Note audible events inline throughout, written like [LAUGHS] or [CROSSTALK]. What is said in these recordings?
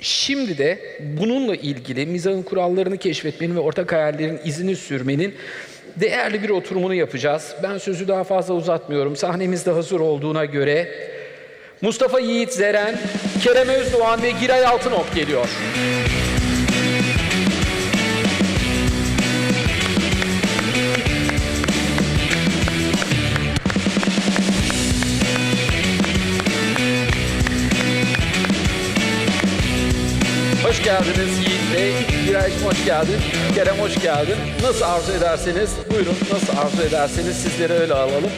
Şimdi de bununla ilgili mizahın kurallarını keşfetmenin ve ortak hayallerin izini sürmenin değerli bir oturumunu yapacağız. Ben sözü daha fazla uzatmıyorum. Sahnemiz de hazır olduğuna göre Mustafa Yiğit Zeren, Kerem Özdoğan ve Giray Altınok geliyor. Hoş geldin. Kerem hoş geldin. Nasıl arzu ederseniz buyurun nasıl arzu ederseniz sizleri öyle alalım.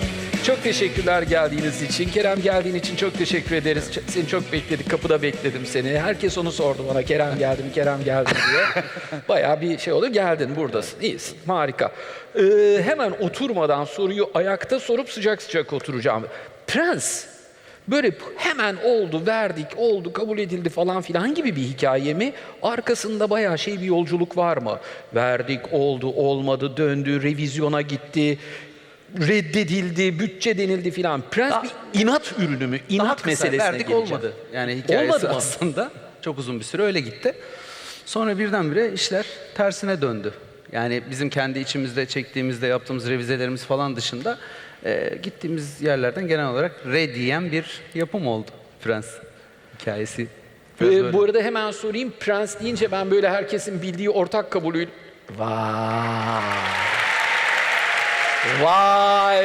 Çok teşekkürler geldiğiniz için. Kerem geldiğin için çok teşekkür ederiz. Seni çok bekledik. Kapıda bekledim seni. Herkes onu sordu bana. Kerem geldi mi? Kerem geldi mi diye. [LAUGHS] Bayağı bir şey oldu. Geldin buradasın. İyisin. Harika. Ee, hemen oturmadan soruyu ayakta sorup sıcak sıcak oturacağım. Prens Böyle hemen oldu, verdik, oldu, kabul edildi falan filan gibi bir hikaye mi? Arkasında bayağı şey bir yolculuk var mı? Verdik, oldu, olmadı, döndü, revizyona gitti, reddedildi, bütçe denildi filan. Prens bir inat ürünü mü? İnat Daha kısa meselesine verdik geleceğim. olmadı. Yani hikayesi Olmadı aslında çok uzun bir süre öyle gitti. Sonra birdenbire işler tersine döndü. Yani bizim kendi içimizde çektiğimizde yaptığımız revizelerimiz falan dışında e, gittiğimiz yerlerden genel olarak re diyen bir yapım oldu Prens hikayesi. Ee, bu arada hemen sorayım. Prens deyince ben böyle herkesin bildiği ortak kabulü... Vay! Vay!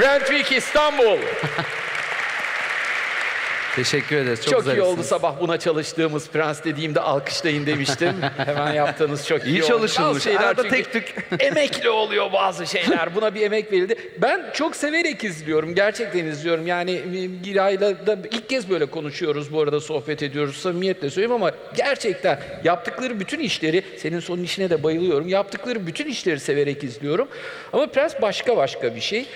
Brentwick İstanbul! [LAUGHS] Teşekkür ederiz. Çok, Çok, iyi oldu sabah buna çalıştığımız prens dediğimde alkışlayın demiştim. [LAUGHS] Hemen yaptığınız çok iyi, İyi oldu. çalışılmış. Bazı şeyler Arada çünkü tek tük. [LAUGHS] emekli oluyor bazı şeyler. Buna bir emek verildi. Ben çok severek izliyorum. Gerçekten izliyorum. Yani e, Giray'la da ilk kez böyle konuşuyoruz bu arada sohbet ediyoruz. Samimiyetle söyleyeyim ama gerçekten yaptıkları bütün işleri, senin son işine de bayılıyorum. Yaptıkları bütün işleri severek izliyorum. Ama prens başka başka bir şey.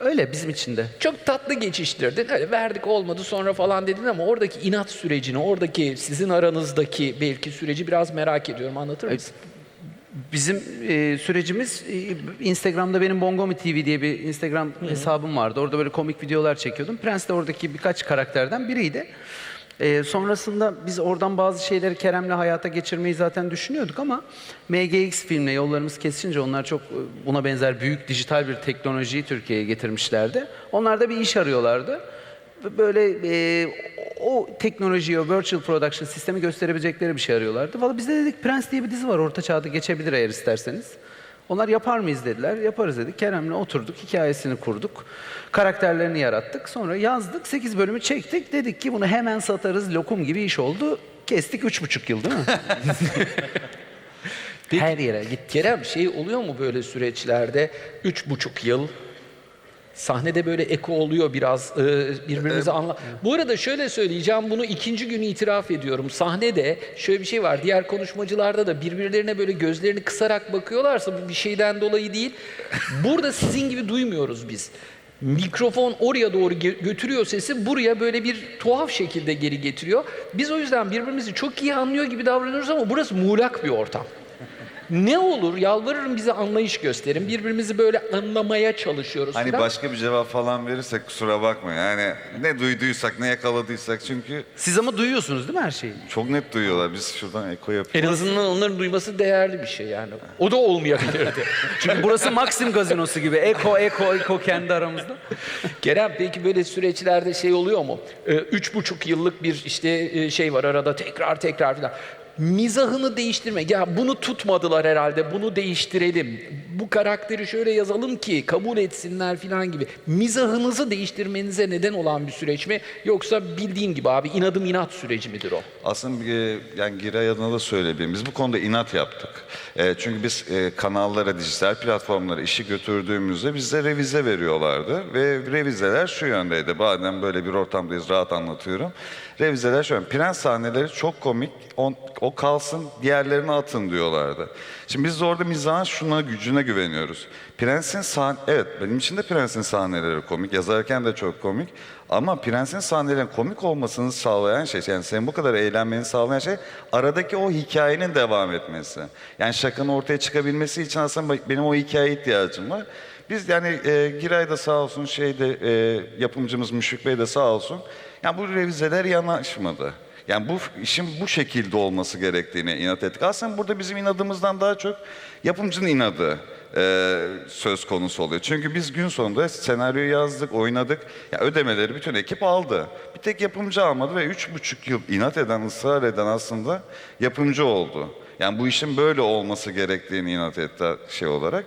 Öyle bizim için de. Çok tatlı geçiştirdin. Öyle verdik olmadı sonra falan dedin ama oradaki inat sürecini, oradaki sizin aranızdaki belki süreci biraz merak ediyorum. Anlatır mısın? Bizim e, sürecimiz e, Instagram'da benim Bongomi TV diye bir Instagram hesabım vardı. Orada böyle komik videolar çekiyordum. Prens de oradaki birkaç karakterden biriydi. E, sonrasında biz oradan bazı şeyleri Kerem'le hayata geçirmeyi zaten düşünüyorduk ama MGX filmle yollarımız kesince onlar çok e, buna benzer büyük dijital bir teknolojiyi Türkiye'ye getirmişlerdi. Onlar da bir iş arıyorlardı. Böyle e, o teknolojiyi, o virtual production sistemi gösterebilecekleri bir şey arıyorlardı. Valla biz de dedik Prens diye bir dizi var orta çağda geçebilir eğer isterseniz. Onlar yapar mıyız dediler. Yaparız dedik. Kerem'le oturduk, hikayesini kurduk. Karakterlerini yarattık. Sonra yazdık, 8 bölümü çektik. Dedik ki bunu hemen satarız, lokum gibi iş oldu. Kestik üç buçuk yıl değil mi? [LAUGHS] Her yere git. Kerem şey oluyor mu böyle süreçlerde? Üç buçuk yıl Sahnede böyle eko oluyor biraz e, birbirimizi anla. Bu arada şöyle söyleyeceğim bunu ikinci gün itiraf ediyorum. Sahnede şöyle bir şey var. Diğer konuşmacılarda da birbirlerine böyle gözlerini kısarak bakıyorlarsa bu bir şeyden dolayı değil. Burada sizin gibi duymuyoruz biz. Mikrofon oraya doğru götürüyor sesi buraya böyle bir tuhaf şekilde geri getiriyor. Biz o yüzden birbirimizi çok iyi anlıyor gibi davranıyoruz ama burası muğlak bir ortam. Ne olur yalvarırım bize anlayış gösterin. Birbirimizi böyle anlamaya çalışıyoruz. Hani filan. başka bir cevap falan verirsek kusura bakma. Yani ne duyduysak, ne yakaladıysak çünkü Siz ama duyuyorsunuz değil mi her şeyi? çok net duyuyorlar. Biz şuradan eko En yapıyoruz. azından onların duyması değerli bir şey yani. O da olmayabilirdi. [LAUGHS] Çünkü burası Maxim gazinosu gibi. Eko, eko, eko kendi aramızda. Kerem peki böyle süreçlerde şey oluyor mu? Ee, üç buçuk yıllık bir işte e, şey var arada tekrar tekrar falan. Mizahını değiştirme. Ya bunu tutmadılar herhalde. Bunu değiştirelim. Bu karakteri şöyle yazalım ki kabul etsinler falan gibi. Mizahınızı değiştirmenize neden olan bir süreç mi? Yoksa bildiğin gibi abi inadım inat süreci midir o? Aslında e, yani Giray adına da söyleyebilirim. Biz bu konuda inat yaptık. E, çünkü biz e, kanallara, dijital platformlara işi götürdüğümüzde bize revize veriyorlardı. Ve revizeler şu yöndeydi. Madem böyle bir ortamdayız rahat anlatıyorum. Revizeler şu yönde. Prens sahneleri çok komik. On, o kalsın diğerlerini atın diyorlardı. Şimdi biz de orada mizahın şuna gücüne güveniyoruz. Prensin sahne... Evet benim için de Prens'in sahneleri komik. Yazarken de çok komik. Ama Prens'in sahnelerin komik olmasını sağlayan şey, yani senin bu kadar eğlenmeni sağlayan şey aradaki o hikayenin devam etmesi. Yani şakanın ortaya çıkabilmesi için aslında benim o hikayeye ihtiyacım var. Biz yani e, Giray da sağ olsun, şeyde e, yapımcımız Müşfik Bey de sağ olsun. Yani bu revizeler yanaşmadı. Yani bu işin bu şekilde olması gerektiğine inat ettik. Aslında burada bizim inadımızdan daha çok yapımcının inadı e, söz konusu oluyor. Çünkü biz gün sonunda senaryoyu yazdık, oynadık. Ya ödemeleri bütün ekip aldı. Bir tek yapımcı almadı ve üç buçuk yıl inat eden, ısrar eden aslında yapımcı oldu. Yani bu işin böyle olması gerektiğini inat etti şey olarak.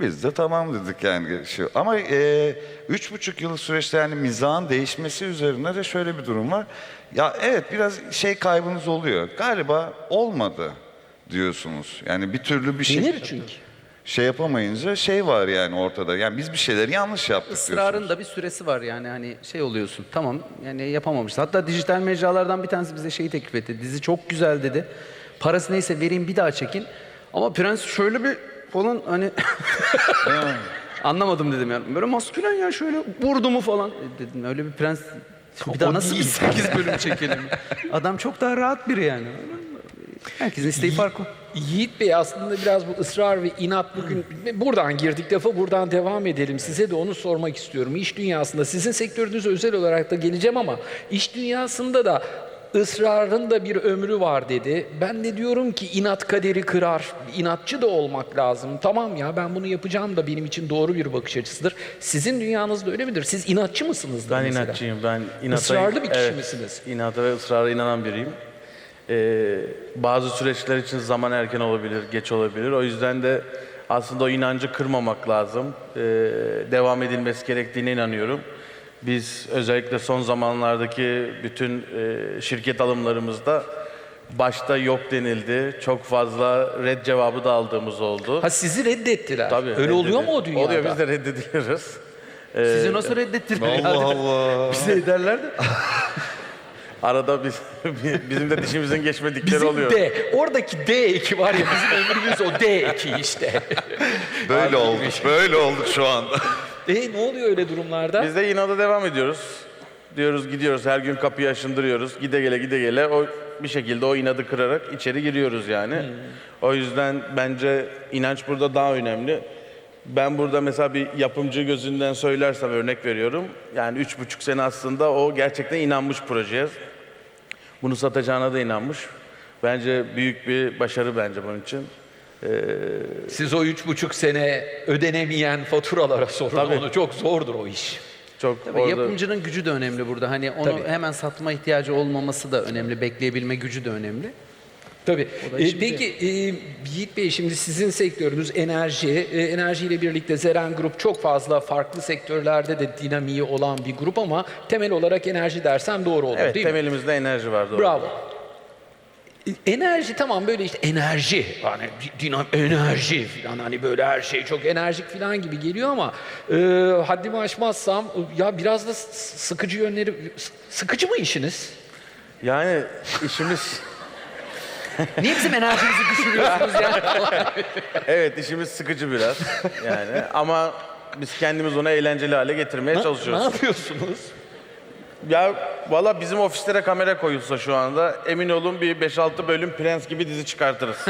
Biz de tamam dedik yani. Şey. Ama e, üç buçuk yıl süreçte yani mizahın değişmesi üzerine de şöyle bir durum var. Ya evet biraz şey kaybınız oluyor. Galiba olmadı diyorsunuz. Yani bir türlü bir şey Denir çünkü. şey yapamayınca şey var yani ortada. Yani biz bir şeyleri yanlış yaptık Israrın diyorsunuz. da bir süresi var yani hani şey oluyorsun. Tamam yani yapamamışsın. Hatta dijital mecralardan bir tanesi bize şeyi teklif etti. Dizi çok güzel dedi. Parası neyse vereyim bir daha çekin. Ama prens şöyle bir falan hani [LAUGHS] anlamadım dedim yani. Böyle maskülen ya şöyle vurdu mu falan. E dedim öyle bir prens bir daha nasıl bir değil. 8 bölüm çekelim? [LAUGHS] Adam çok daha rahat biri yani. Herkesin isteği farklı. Yiğit Bey aslında biraz bu ısrar ve inat bugün buradan girdik defa buradan devam edelim. Size de onu sormak istiyorum. İş dünyasında sizin sektörünüze özel olarak da geleceğim ama iş dünyasında da ısrarın da bir ömrü var dedi. Ben de diyorum ki inat kaderi kırar. İnatçı da olmak lazım. Tamam ya ben bunu yapacağım da benim için doğru bir bakış açısıdır. Sizin dünyanızda öyle midir? Siz inatçı mısınız? Ben inatçıyım. Ben inata, Israrlı bir kişi misiniz? İnata ve ısrara inanan biriyim. Ee, bazı süreçler için zaman erken olabilir, geç olabilir. O yüzden de aslında o inancı kırmamak lazım. Ee, devam edilmesi gerektiğine inanıyorum. Biz özellikle son zamanlardaki bütün e, şirket alımlarımızda başta yok denildi. Çok fazla red cevabı da aldığımız oldu. Ha sizi reddettiler. Tabii, öyle oluyor reddedildi. mu o dünyada? Oluyor biz de reddediliyoruz. [LAUGHS] Sizi nasıl reddettirdiler? Allah [LAUGHS] Allah. Bize ederler de. [LAUGHS] Arada biz bizim de dişimizin geçmedikleri Bizim oluyor. D. Oradaki D eki var ya bizim ömrümüz o D eki işte. Böyle olduk, böyle olduk şu anda. E ne oluyor öyle durumlarda? Biz de inada devam ediyoruz. Diyoruz gidiyoruz her gün kapıyı aşındırıyoruz. Gide gele gide gele o bir şekilde o inadı kırarak içeri giriyoruz yani. O yüzden bence inanç burada daha önemli. Ben burada mesela bir yapımcı gözünden söylersem örnek veriyorum. Yani üç buçuk sene aslında o gerçekten inanmış projeye. Bunu satacağına da inanmış. Bence büyük bir başarı bence bunun için. Siz o üç buçuk sene ödenemeyen faturalara sorun Tabii. onu. Çok zordur o iş. Çok Tabii orada... yapımcının gücü de önemli burada. Hani onu Tabii. hemen satma ihtiyacı olmaması da önemli. Bekleyebilme gücü de önemli. Tabii. E, peki e, Yiğit Bey şimdi sizin sektörünüz enerji. E, enerjiyle birlikte Zeren Grup çok fazla farklı sektörlerde de dinamiği olan bir grup ama temel olarak enerji dersem doğru olur Evet değil mi? temelimizde enerji var doğru. Bravo. Enerji tamam böyle işte enerji hani di- dinam enerji falan hani böyle her şey çok enerjik falan gibi geliyor ama e, haddimi aşmazsam e, ya biraz da sıkıcı yönleri sıkıcı mı işiniz? Yani işimiz [LAUGHS] Niye bizim enerjimizi düşürüyorsunuz ya? [LAUGHS] Evet işimiz sıkıcı biraz yani ama biz kendimiz onu eğlenceli hale getirmeye Ne çalışıyoruz. yapıyorsunuz? Ya valla bizim ofislere kamera koyulsa şu anda emin olun bir 5-6 bölüm Prens gibi dizi çıkartırız. [LAUGHS]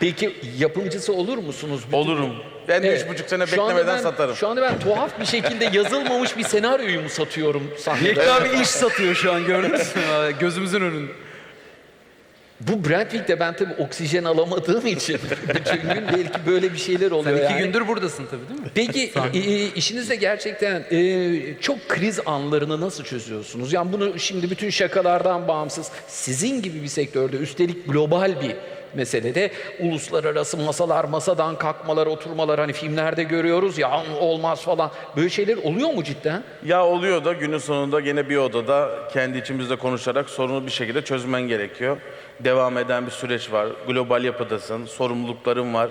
Peki yapımcısı olur musunuz? Bütün- Olurum. Ben de Evet. üç buçuk sene Şu anda beklemeden ben- satarım. Şu anda ben tuhaf bir şekilde yazılmamış bir senaryoyu mu satıyorum sahnede? Yekta abi iş satıyor şu an gördünüz mü? Gözümüzün önünde. Bu Brentwick'te ben tabii oksijen alamadığım için [LAUGHS] bütün gün belki böyle bir şeyler Sen oluyor iki yani. gündür buradasın tabii değil mi? Peki e, işinizde gerçekten e, çok kriz anlarını nasıl çözüyorsunuz? Yani bunu şimdi bütün şakalardan bağımsız sizin gibi bir sektörde üstelik global bir meselede uluslararası masalar, masadan kalkmalar, oturmalar hani filmlerde görüyoruz ya olmaz falan. Böyle şeyler oluyor mu cidden? Ya oluyor da günün sonunda gene bir odada kendi içimizde konuşarak sorunu bir şekilde çözmen gerekiyor. Devam eden bir süreç var. Global yapıdasın, sorumlulukların var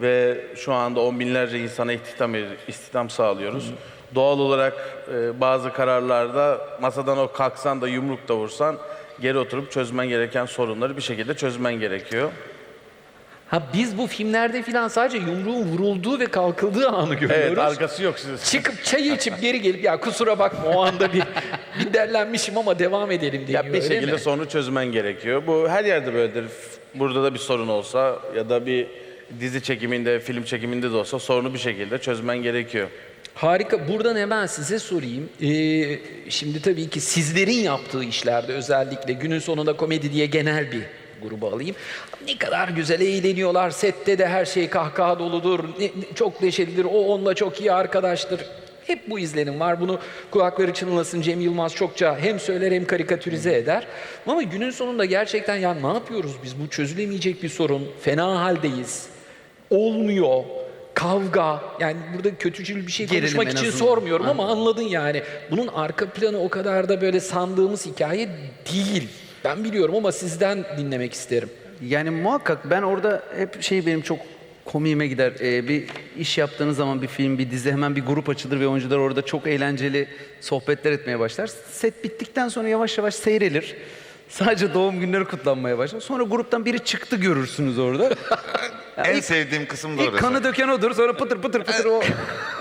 ve şu anda on binlerce insana istihdam, istihdam sağlıyoruz. Doğal olarak e, bazı kararlarda masadan o kalksan da yumruk da vursan geri oturup çözmen gereken sorunları bir şekilde çözmen gerekiyor. Ha biz bu filmlerde filan sadece yumruğun vurulduğu ve kalkıldığı anı görüyoruz. Evet arkası yok sizin. Çıkıp çay içip geri gelip ya kusura bakma o anda bir, bir derlenmişim ama devam edelim diye. Ya bir şekilde sorunu çözmen gerekiyor. Bu her yerde böyledir. Burada da bir sorun olsa ya da bir dizi çekiminde, film çekiminde de olsa sorunu bir şekilde çözmen gerekiyor. Harika. Buradan hemen size sorayım. Ee, şimdi tabii ki sizlerin yaptığı işlerde özellikle günün sonunda komedi diye genel bir grubu alayım. Ne kadar güzel eğleniyorlar. Sette de her şey kahkaha doludur. ne- çok neşelidir. O onunla çok iyi arkadaştır. Hep bu izlenim var. Bunu kulakları çınlasın Cem Yılmaz çokça hem söyler hem karikatürize eder. Ama günün sonunda gerçekten ya ne yapıyoruz biz? Bu çözülemeyecek bir sorun. Fena haldeyiz. Olmuyor. Kavga. Yani burada kötücül bir şey Gerilim konuşmak için azından. sormuyorum ama anladın yani. Bunun arka planı o kadar da böyle sandığımız hikaye değil. Ben biliyorum ama sizden dinlemek isterim. Yani muhakkak ben orada hep şey benim çok komiğime gider. Ee, bir iş yaptığınız zaman bir film, bir dizi hemen bir grup açılır ve oyuncular orada çok eğlenceli sohbetler etmeye başlar. Set bittikten sonra yavaş yavaş seyrelir. Sadece doğum günleri kutlanmaya başlar. Sonra gruptan biri çıktı görürsünüz orada. [LAUGHS] En ilk- sevdiğim kısım da İlk orası. kanı döken odur sonra pıtır pıtır pıtır o.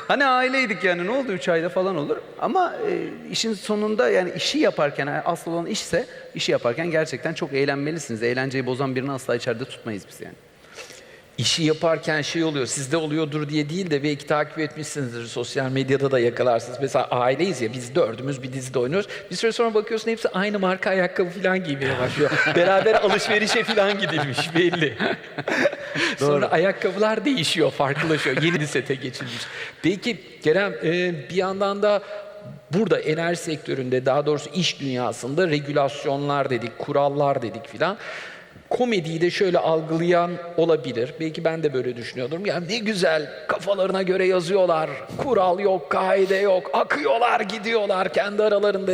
Hani aileydik yani ne oldu 3 ayda falan olur. Ama e, işin sonunda yani işi yaparken yani asıl olan işse işi yaparken gerçekten çok eğlenmelisiniz. Eğlenceyi bozan birini asla içeride tutmayız biz yani. İşi yaparken şey oluyor, sizde oluyordur diye değil de belki takip etmişsinizdir. Sosyal medyada da yakalarsınız. Mesela aileyiz ya, biz dördümüz bir dizide oynuyoruz. Bir süre sonra bakıyorsun hepsi aynı marka ayakkabı falan giymeye başlıyor. [LAUGHS] Beraber alışverişe falan gidilmiş belli. sonra ayakkabılar değişiyor, farklılaşıyor. Yeni bir sete geçilmiş. Peki Kerem, e, bir yandan da burada enerji sektöründe daha doğrusu iş dünyasında regülasyonlar dedik, kurallar dedik filan. Komediyi de şöyle algılayan olabilir. Belki ben de böyle düşünüyordum. Ya ne güzel kafalarına göre yazıyorlar. Kural yok, kaide yok. Akıyorlar, gidiyorlar kendi aralarında.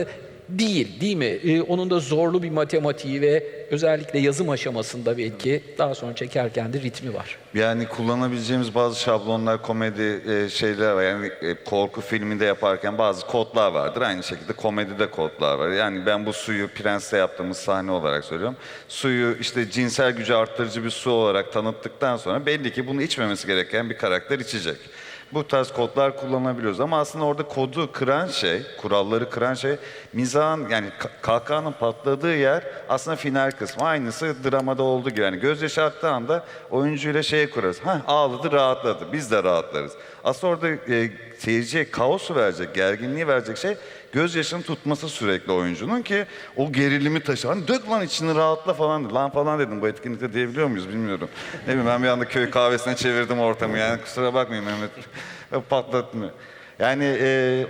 Değil, değil mi? Ee, onun da zorlu bir matematiği ve özellikle yazım aşamasında belki daha sonra çekerken de ritmi var. Yani kullanabileceğimiz bazı şablonlar, komedi e, şeyler var. Yani e, korku filminde yaparken bazı kodlar vardır. Aynı şekilde komedide kodlar var. Yani ben bu suyu Prens'te yaptığımız sahne olarak söylüyorum. Suyu işte cinsel gücü arttırıcı bir su olarak tanıttıktan sonra belli ki bunu içmemesi gereken bir karakter içecek. Bu tarz kodlar kullanabiliyoruz ama aslında orada kodu kıran şey, kuralları kıran şey mizahın yani ka- kahkahanın patladığı yer aslında final kısmı. Aynısı dramada olduğu gibi. Yani gözyaşı aktığı anda oyuncuyla şeye kurarız. Hah ağladı rahatladı. Biz de rahatlarız. Aslında orada e, seyirciye kaosu verecek, gerginliği verecek şey gözyaşını tutması sürekli oyuncunun ki o gerilimi taşı. Hani dök lan içini rahatla falan. Lan falan dedim bu etkinlikte diyebiliyor muyuz bilmiyorum. Ne bileyim ben bir anda köy kahvesine çevirdim ortamı yani kusura bakmayın Mehmet. [LAUGHS] Patlatmıyor. Yani e,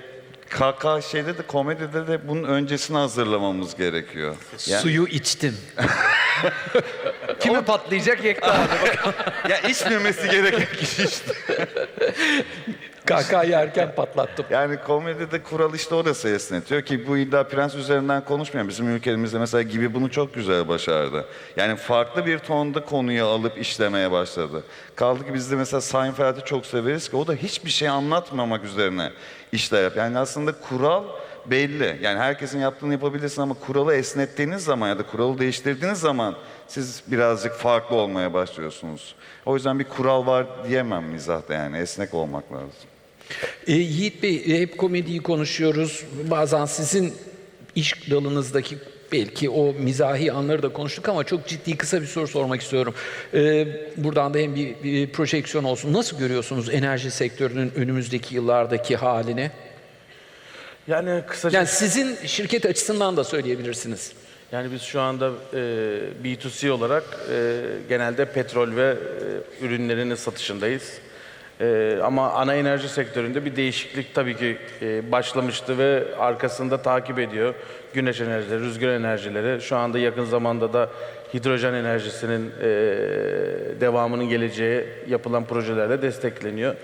kaka şeyde de komedide de bunun öncesini hazırlamamız gerekiyor. Yani, Suyu içtim. [LAUGHS] [LAUGHS] Kimi patlayacak Yekta abi. [LAUGHS] ya içmemesi gereken kişi işte. Kaka yerken patlattım. Yani komedide kural işte orası esnetiyor ki bu illa prens üzerinden konuşmuyor. Bizim ülkemizde mesela gibi bunu çok güzel başardı. Yani farklı bir tonda konuyu alıp işlemeye başladı. Kaldı ki biz de mesela Seinfeld'i çok severiz ki o da hiçbir şey anlatmamak üzerine işler yap. Yani aslında kural belli. Yani herkesin yaptığını yapabilirsin ama kuralı esnettiğiniz zaman ya da kuralı değiştirdiğiniz zaman siz birazcık farklı olmaya başlıyorsunuz. O yüzden bir kural var diyemem mizahta yani esnek olmak lazım. E, Yiğit Bey e, hep komediyi konuşuyoruz. Bazen sizin iş dalınızdaki belki o mizahi anları da konuştuk ama çok ciddi kısa bir soru sormak istiyorum. E, buradan da hem bir, bir projeksiyon olsun. Nasıl görüyorsunuz enerji sektörünün önümüzdeki yıllardaki halini? Yani kısaca Yani sizin şirket açısından da söyleyebilirsiniz. Yani biz şu anda e, B2C olarak e, genelde petrol ve e, ürünlerinin satışındayız. E, ama ana enerji sektöründe bir değişiklik tabii ki e, başlamıştı ve arkasında takip ediyor. Güneş enerjileri, rüzgar enerjileri. Şu anda yakın zamanda da hidrojen enerjisinin e, devamının geleceği yapılan projelerle destekleniyor.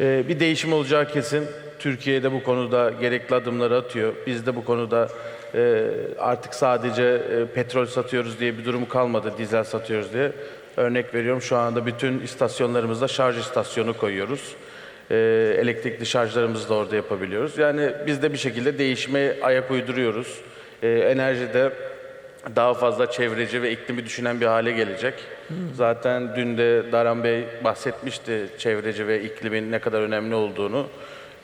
E, bir değişim olacağı kesin. Türkiye'de bu konuda gerekli adımları atıyor. Biz de bu konuda e, artık sadece e, petrol satıyoruz diye bir durumu kalmadı, dizel satıyoruz diye. Örnek veriyorum şu anda bütün istasyonlarımızda şarj istasyonu koyuyoruz. E, elektrikli şarjlarımızı da orada yapabiliyoruz. Yani biz de bir şekilde değişime ayak uyduruyoruz. E, enerjide daha fazla çevreci ve iklimi düşünen bir hale gelecek. Zaten dün de Daran Bey bahsetmişti çevreci ve iklimin ne kadar önemli olduğunu.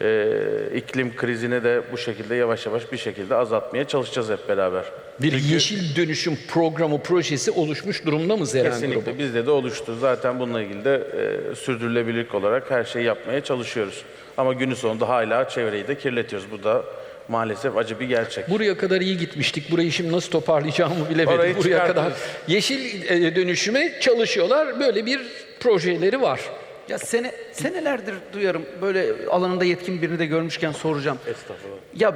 e, iklim krizini de bu şekilde yavaş yavaş bir şekilde azaltmaya çalışacağız hep beraber. Bir yeşil dönüşüm programı projesi oluşmuş durumda mı Zeren Kesinlikle grubu? bizde de oluştu. Zaten bununla ilgili de e, sürdürülebilirlik olarak her şeyi yapmaya çalışıyoruz. Ama günün sonunda hala çevreyi de kirletiyoruz. Bu da maalesef acı bir gerçek. Buraya kadar iyi gitmiştik. Burayı şimdi nasıl toparlayacağımı bilemedim. Orayı Buraya kadar yeşil e, dönüşüme çalışıyorlar. Böyle bir projeleri var. Ya sene senelerdir duyarım böyle alanında yetkin birini de görmüşken soracağım. Estağfurullah. Ya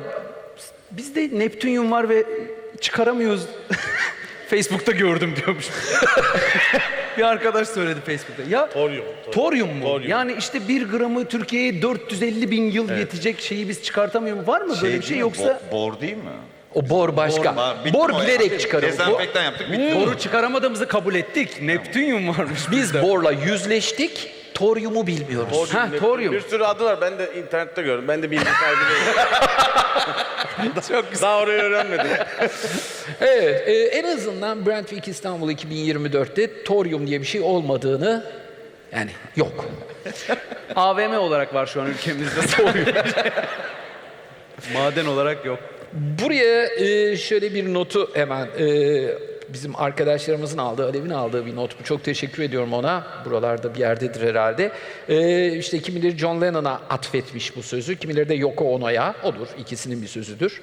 bizde Neptünyum var ve çıkaramıyoruz. [LAUGHS] Facebook'ta gördüm diyormuş. [LAUGHS] bir arkadaş söyledi Facebook'ta. Ya Toryum. Toryum mu? Toryum. Yani işte bir gramı Türkiye'ye 450 bin yıl yetecek şeyi biz çıkartamıyor mu? Var mı böyle bir şey mi? yoksa? Bo- bor değil mi? O bor başka. Bor- bor o ya? bilerek çıkarıyor. Dezenfektan yaptık bitti. Boru çıkaramadığımızı kabul ettik. Neptünyum varmış. Biz borla yüzleştik. Toryumu bilmiyoruz. Toryum, Ha, toryum. Bir sürü adı var. Ben de internette gördüm. Ben de bilgi sahibi değilim. [LAUGHS] Çok güzel. Daha orayı öğrenmedim. Evet, e, en azından Brentwick İstanbul 2024'te toryum diye bir şey olmadığını yani yok. [LAUGHS] AVM olarak var şu an ülkemizde Toryum. Maden olarak yok. Buraya e, şöyle bir notu hemen e, bizim arkadaşlarımızın aldığı, Alev'in aldığı bir not. Çok teşekkür ediyorum ona. Buralarda bir yerdedir herhalde. E, işte kimileri John Lennon'a atfetmiş bu sözü, kimileri de Yoko Ono'ya. Odur, ikisinin bir sözüdür.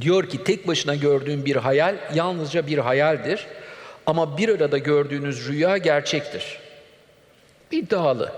Diyor ki tek başına gördüğün bir hayal yalnızca bir hayaldir. Ama bir arada gördüğünüz rüya gerçektir. İddialı.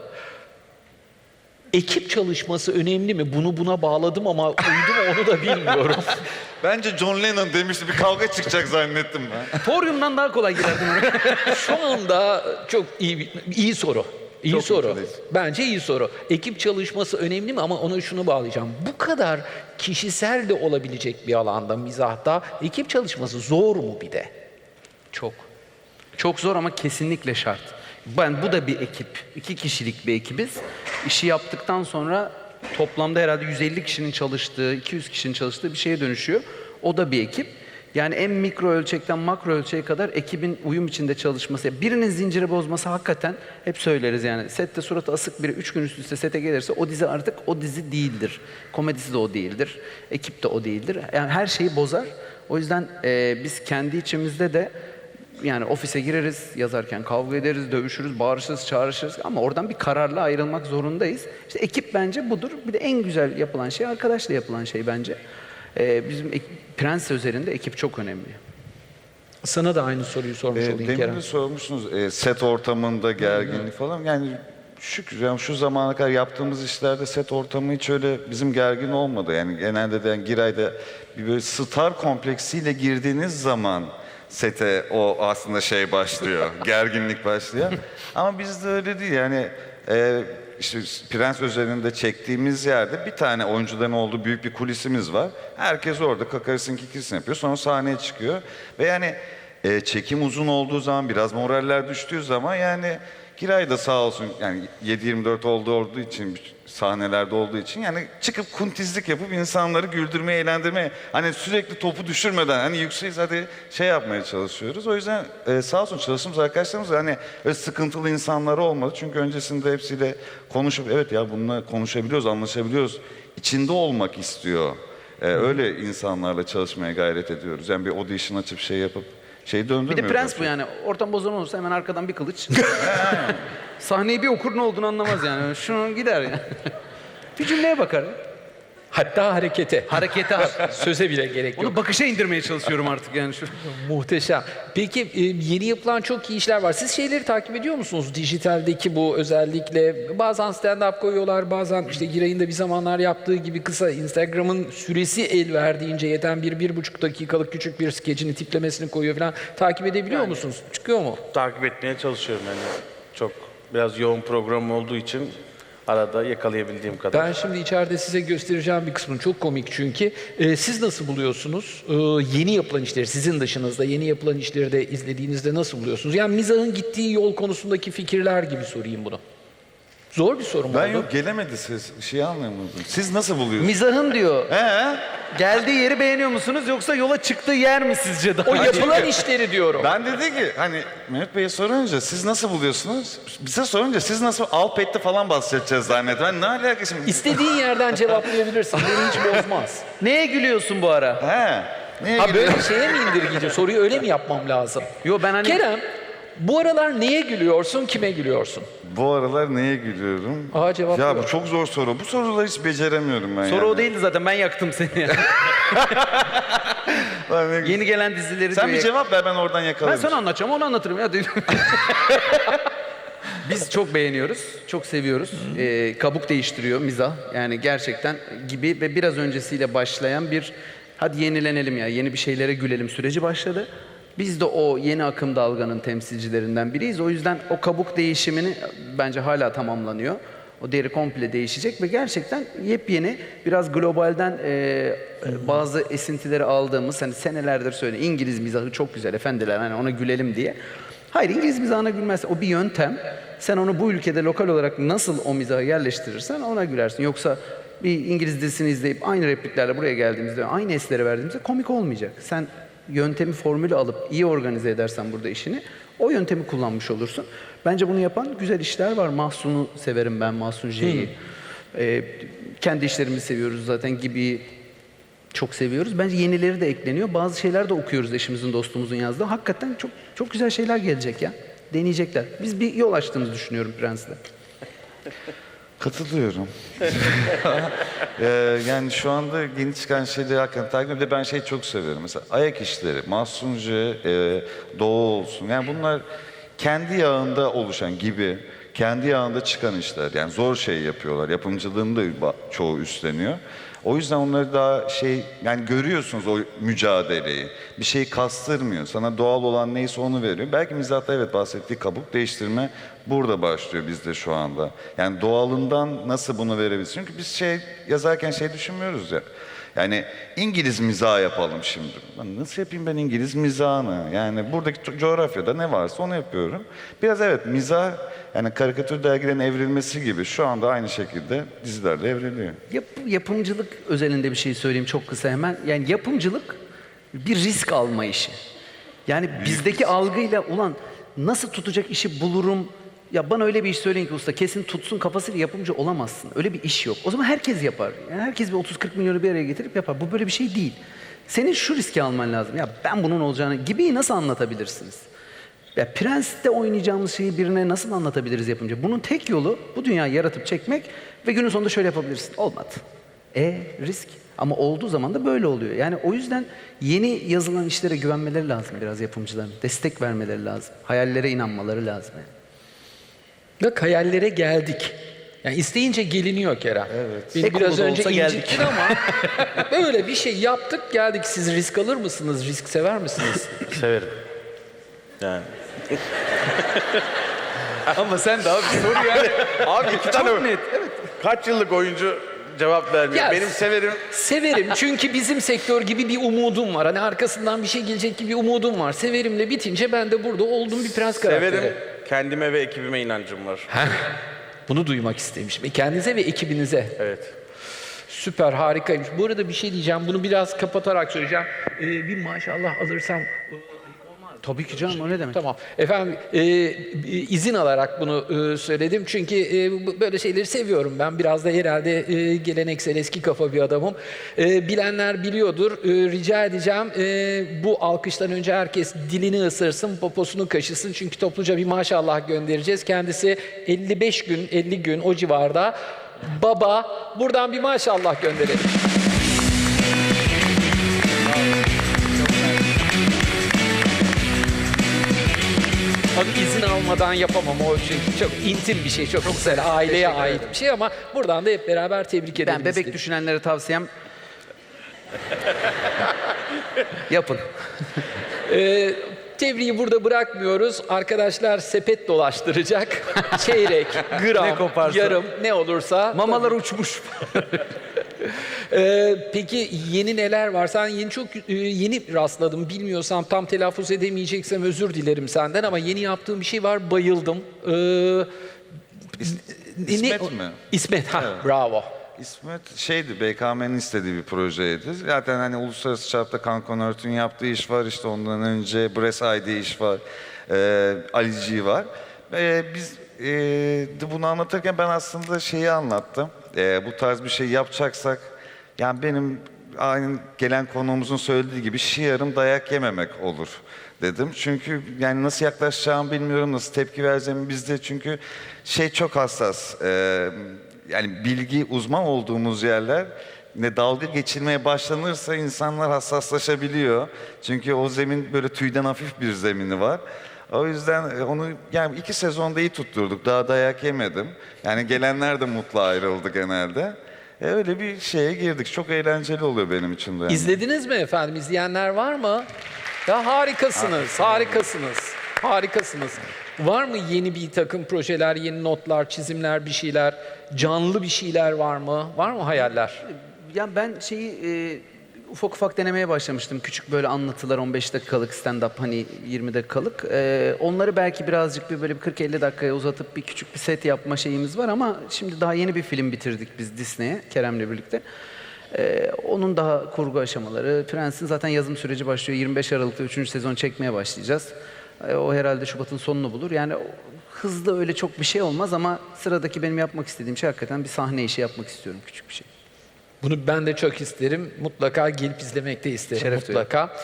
Ekip çalışması önemli mi? Bunu buna bağladım ama uydu mu onu da bilmiyorum. [LAUGHS] Bence John Lennon demişti bir kavga çıkacak zannettim ben. Toryumdan daha kolay girerdin oraya. [LAUGHS] Şu anda çok iyi bir- iyi soru. İyi Çok soru. Bence iyi soru. Ekip çalışması önemli mi ama ona şunu bağlayacağım. Bu kadar kişisel de olabilecek bir alanda mizahta ekip çalışması zor mu bir de? Çok. Çok zor ama kesinlikle şart. Ben bu da bir ekip. iki kişilik bir ekibiz. İşi yaptıktan sonra toplamda herhalde 150 kişinin çalıştığı, 200 kişinin çalıştığı bir şeye dönüşüyor. O da bir ekip. Yani en mikro ölçekten makro ölçeğe kadar ekibin uyum içinde çalışması. Birinin zinciri bozması hakikaten hep söyleriz yani. Sette suratı asık biri üç gün üst üste sete gelirse o dizi artık o dizi değildir. Komedisi de o değildir. Ekip de o değildir. Yani her şeyi bozar. O yüzden e, biz kendi içimizde de yani ofise gireriz, yazarken kavga ederiz, dövüşürüz, bağırışırız, çağrışırız ama oradan bir kararla ayrılmak zorundayız. İşte ekip bence budur. Bir de en güzel yapılan şey arkadaşla yapılan şey bence. Ee, bizim ek- Prens üzerinde ekip çok önemli. Sana da aynı soruyu sormuş E, olayım demin Kerem. de sormuşsunuz e, set ortamında gerginlik falan. Yani şükür yani şu zamana kadar yaptığımız işlerde set ortamı hiç öyle bizim gergin olmadı. Yani genelde de yani Giray'da bir böyle star kompleksiyle girdiğiniz zaman sete o aslında şey başlıyor, [LAUGHS] gerginlik başlıyor. Ama bizde öyle değil yani e, işte Prens özelinde çektiğimiz yerde bir tane oyuncuların olduğu büyük bir kulisimiz var. Herkes orada kakarisini kikirisini yapıyor sonra sahneye çıkıyor ve yani e, çekim uzun olduğu zaman biraz moraller düştüğü zaman yani Giray da sağ olsun yani 7-24 olduğu olduğu için sahnelerde olduğu için yani çıkıp kuntizlik yapıp insanları güldürmeye, eğlendirmeye hani sürekli topu düşürmeden hani yükseğiz hadi şey yapmaya çalışıyoruz. O yüzden e, sağ olsun çalıştığımız arkadaşlarımız da hani öyle sıkıntılı insanlar olmadı. Çünkü öncesinde hepsiyle konuşup evet ya bununla konuşabiliyoruz, anlaşabiliyoruz. İçinde olmak istiyor. E, öyle insanlarla çalışmaya gayret ediyoruz. Yani bir audition açıp şey yapıp şey Bir döndürmüyoruz. de prens bu yani. Ortam bozan olursa hemen arkadan bir kılıç. [LAUGHS] Sahneyi bir okur ne olduğunu anlamaz yani. Şunu gider yani. bir cümleye bakar. Hatta harekete. Harekete har. Söze bile gerek yok. Onu bakışa indirmeye çalışıyorum artık yani şu. Muhteşem. Peki e, yeni yapılan çok iyi işler var. Siz şeyleri takip ediyor musunuz? Dijitaldeki bu özellikle bazen stand-up koyuyorlar, bazen işte Giray'ın da bir zamanlar yaptığı gibi kısa Instagram'ın süresi el verdiğince yeten bir, bir buçuk dakikalık küçük bir skecini tiplemesini koyuyor falan. Takip edebiliyor musunuz? Çıkıyor mu? Takip etmeye çalışıyorum yani. Çok biraz yoğun program olduğu için arada yakalayabildiğim kadar. Ben şimdi içeride size göstereceğim bir kısmını. Çok komik çünkü. Ee, siz nasıl buluyorsunuz? Ee, yeni yapılan işleri, sizin dışınızda yeni yapılan işleri de izlediğinizde nasıl buluyorsunuz? Yani mizahın gittiği yol konusundaki fikirler gibi sorayım bunu. Zor bir soru mu Ben oldu? yok gelemedi ses. Şey anlayamadım. Siz nasıl buluyorsunuz? Mizahın diyor. He? Geldiği yeri beğeniyor musunuz yoksa yola çıktığı yer mi sizce daha? O yapılan işleri diyorum. Ben dedi ki hani Mehmet Bey'e sorunca siz nasıl buluyorsunuz? Bize sorunca siz nasıl Alpet'te falan bahsedeceğiz zannettim. Ben ne alaka şimdi? İstediğin yerden [LAUGHS] cevaplayabilirsin. Beni hiç bozmaz. Neye gülüyorsun bu ara? He. Niye Ha böyle şeye mi indirgeyeceğim? Soruyu öyle mi yapmam lazım? Yo ben hani Kerem, bu aralar neye gülüyorsun, kime gülüyorsun? Bu aralar neye gülüyorum? Aa, cevap Ya yok. bu çok zor soru. Bu soruları hiç beceremiyorum ben soru yani. o değildi zaten ben yaktım seni. [LAUGHS] Ne- Yeni gelen dizileri Sen diyor bir yak- cevap ver ben oradan Ben yakalarım. sana anlatacağım onu anlatırım ya. [LAUGHS] Biz çok beğeniyoruz, çok seviyoruz. Ee, kabuk değiştiriyor mizah. Yani gerçekten gibi ve biraz öncesiyle başlayan bir hadi yenilenelim ya, yeni bir şeylere gülelim süreci başladı. Biz de o yeni akım dalganın temsilcilerinden biriyiz. O yüzden o kabuk değişimini bence hala tamamlanıyor. O deri komple değişecek ve gerçekten yepyeni biraz globalden e, bazı esintileri aldığımız hani senelerdir söyle İngiliz mizahı çok güzel efendiler hani ona gülelim diye. Hayır İngiliz mizahına gülmezsin. O bir yöntem. Sen onu bu ülkede lokal olarak nasıl o mizahı yerleştirirsen ona gülersin. Yoksa bir İngiliz dizisini izleyip aynı repliklerle buraya geldiğimizde aynı esleri verdiğimizde komik olmayacak. Sen yöntemi formülü alıp iyi organize edersen burada işini o yöntemi kullanmış olursun. Bence bunu yapan güzel işler var. Mahsun'u severim ben, Mahsun J'yi. Ee, kendi işlerimizi seviyoruz zaten gibi çok seviyoruz. Bence yenileri de ekleniyor. Bazı şeyler de okuyoruz eşimizin, dostumuzun yazdığı. Hakikaten çok çok güzel şeyler gelecek ya. Deneyecekler. Biz bir yol açtığımızı düşünüyorum Prens'le. [LAUGHS] Katılıyorum. [LAUGHS] Ee, yani şu anda yeni çıkan şeyleri hakikaten takip ediyorum. Ben şey çok seviyorum. Mesela ayak işleri, Mahsuncu, e, Doğu olsun. Yani bunlar kendi yağında oluşan gibi, kendi yağında çıkan işler. Yani zor şey yapıyorlar. Yapımcılığını da çoğu üstleniyor. O yüzden onları daha şey, yani görüyorsunuz o mücadeleyi. Bir şey kastırmıyor. Sana doğal olan neyse onu veriyor. Belki mizahta evet bahsettiği kabuk değiştirme burada başlıyor bizde şu anda. Yani doğalından nasıl bunu verebiliriz? Çünkü biz şey yazarken şey düşünmüyoruz ya. Yani İngiliz mizahı yapalım şimdi. Lan nasıl yapayım ben İngiliz mizahını? Yani buradaki co- coğrafyada ne varsa onu yapıyorum. Biraz evet mizah yani karikatür dergilerin evrilmesi gibi şu anda aynı şekilde dizilerde evriliyor. Yap, yapımcılık özelinde bir şey söyleyeyim çok kısa hemen. Yani yapımcılık bir risk alma işi. Yani bizdeki algıyla ulan nasıl tutacak işi bulurum. Ya bana öyle bir iş söyleyin ki usta kesin tutsun kafasıyla yapımcı olamazsın. Öyle bir iş yok. O zaman herkes yapar. Yani herkes bir 30-40 milyonu bir araya getirip yapar. Bu böyle bir şey değil. Senin şu riski alman lazım. Ya ben bunun olacağını gibi nasıl anlatabilirsiniz? Ya Prens'te oynayacağımız şeyi birine nasıl anlatabiliriz yapımcı? Bunun tek yolu bu dünyayı yaratıp çekmek ve günün sonunda şöyle yapabilirsin. Olmadı. E risk. Ama olduğu zaman da böyle oluyor. Yani o yüzden yeni yazılan işlere güvenmeleri lazım biraz yapımcıların. Destek vermeleri lazım. Hayallere inanmaları lazım. Yani. Bak hayallere geldik. Yani isteyince geliniyor Kerem. Evet. Beni Tek biraz önce incittin ama [LAUGHS] böyle bir şey yaptık geldik. Siz risk alır mısınız? Risk sever misiniz? Severim. Yani. [LAUGHS] Ama sen daha bir soru yani. Abi iki tane Çok net. Evet. kaç yıllık oyuncu cevap vermiyor. Ya, Benim severim. Severim çünkü bizim sektör gibi bir umudum var. Hani arkasından bir şey gelecek gibi bir umudum var. Severimle bitince ben de burada oldum bir prens karakteri. Severim. Kendime ve ekibime inancım var. Bunu duymak istemişim. E, Kendinize ve ekibinize. Evet. Süper, harikaymış. Bu arada bir şey diyeceğim. Bunu biraz kapatarak söyleyeceğim. Ee, bir maşallah alırsam Tabii ki canım o ne demek? Tamam. Efendim e, izin alarak bunu e, söyledim. Çünkü e, böyle şeyleri seviyorum. Ben biraz da herhalde geleneksel eski kafa bir adamım. Bilenler biliyordur. Rica edeceğim bu alkıştan önce herkes dilini ısırsın, poposunu kaşısın. Çünkü topluca bir maşallah göndereceğiz. Kendisi 55 gün, 50 gün o civarda. Baba, buradan bir maşallah gönderelim. Tabii izin almadan yapamam o çünkü çok intim bir şey, çok, güzel, aileye ait bir şey ama buradan da hep beraber tebrik edelim. Ben bebek istedim. düşünenlere tavsiyem yapın. Ee, tebriği burada bırakmıyoruz. Arkadaşlar sepet dolaştıracak. [LAUGHS] Çeyrek, gram, Ne koparsa. yarım ne olursa. Mamalar uçmuş. [LAUGHS] Ee, peki yeni neler var? Sen yeni çok e, yeni rastladım. Bilmiyorsam tam telaffuz edemeyeceksem özür dilerim senden ama yeni yaptığım bir şey var. Bayıldım. Ee, İsmet o- mi? İsmet, ha bravo. İsmet şeydi, BKM'nin istediği bir projeydi. Zaten hani uluslararası çapta Cancun Earth'ün yaptığı iş var, işte ondan önce Bress ID iş var, e, Ali G var. E, biz e, bunu anlatırken ben aslında şeyi anlattım. E, bu tarz bir şey yapacaksak, yani benim aynı gelen konuğumuzun söylediği gibi şiarım dayak yememek olur dedim. Çünkü yani nasıl yaklaşacağımı bilmiyorum, nasıl tepki vereceğimi bizde çünkü şey çok hassas. E, yani bilgi uzman olduğumuz yerler ne dalga geçilmeye başlanırsa insanlar hassaslaşabiliyor. Çünkü o zemin böyle tüyden hafif bir zemini var. O yüzden e, onu yani iki sezonda iyi tutturduk. Daha dayak yemedim. Yani gelenler de mutlu ayrıldı genelde. E, öyle bir şeye girdik. Çok eğlenceli oluyor benim için de. yani. İzlediniz mi efendim? İzleyenler var mı? Ya harikasınız, harikasınız, harikasınız. Var mı yeni bir takım projeler, yeni notlar, çizimler, bir şeyler, canlı bir şeyler var mı? Var mı hayaller? Ya ben şeyi e, ufak ufak denemeye başlamıştım. Küçük böyle anlatılar 15 dakikalık stand-up hani 20 dakikalık. E, onları belki birazcık bir böyle bir 40-50 dakikaya uzatıp bir küçük bir set yapma şeyimiz var ama şimdi daha yeni bir film bitirdik biz Disney'e Kerem'le birlikte. E, onun daha kurgu aşamaları. Prens'in zaten yazım süreci başlıyor. 25 Aralık'ta 3. sezon çekmeye başlayacağız. E, o herhalde Şubat'ın sonunu bulur. Yani hızlı öyle çok bir şey olmaz ama sıradaki benim yapmak istediğim şey hakikaten bir sahne işi yapmak istiyorum küçük bir şey. Bunu ben de çok isterim. Mutlaka gelip izlemek de isterim Şeref mutlaka.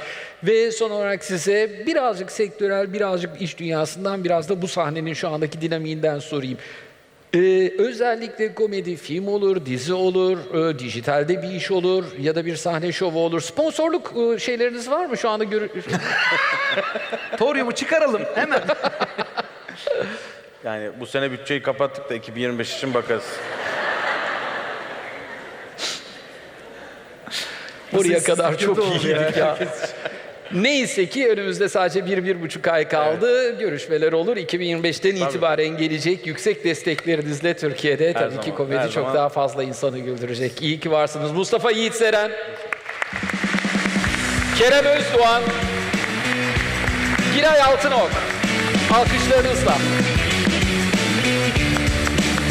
Ve son olarak size birazcık sektörel, birazcık iş dünyasından, biraz da bu sahnenin şu andaki dinamiğinden sorayım. Ee, özellikle komedi, film olur, dizi olur, e, dijitalde bir iş olur ya da bir sahne şovu olur. Sponsorluk e, şeyleriniz var mı şu anda? Görü- [LAUGHS] Toryumu çıkaralım hemen. Yani bu sene bütçeyi kapattık da 2025 için bakarız. Buraya kadar çok iyiydik ya. Neyse ki önümüzde sadece bir, bir buçuk ay kaldı. Görüşmeler olur. 2025'ten itibaren gelecek yüksek desteklerinizle Türkiye'de tabii ki zaman, komedi her çok zaman. daha fazla insanı güldürecek. İyi ki varsınız. Mustafa Yiğit Seren, Kerem Özdoğan, Giray Altınok. Alkışlarınızla.